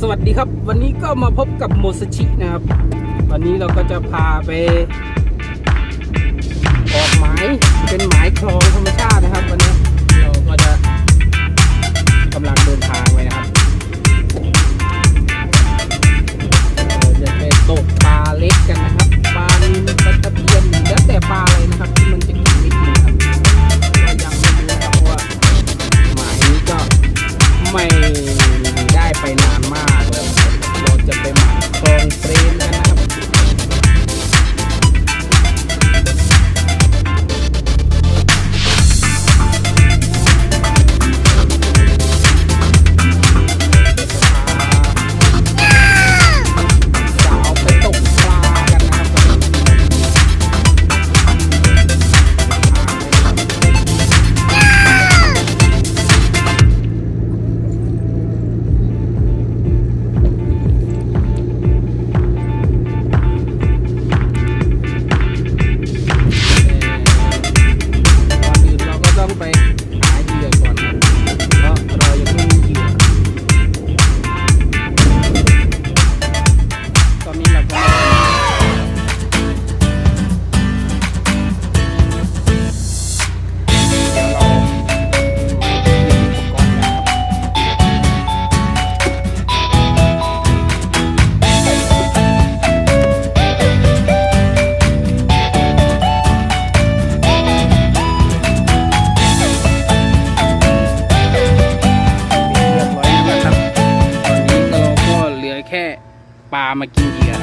สวัสดีครับ วันนี้ก็มาพบกับโมสชินะครับ วันนี้เราก็จะพาไปออกหมายเป็นหมายคลองธรรมชาตินะครับ วันนี้เราก็จะกำลังเดินทางไปนะครับเราจะไปตกปลาเล็กกันนะครับปลานิลปลาตะเพียนแล้วแต่ปลาอะไรนะครับที่มันจะกินไม่กินครับเรายังไม่รู้นะครับเพราะว่าหมายนี้ก็ไม่ได้ไปนาน ปลามากินเหยื่อ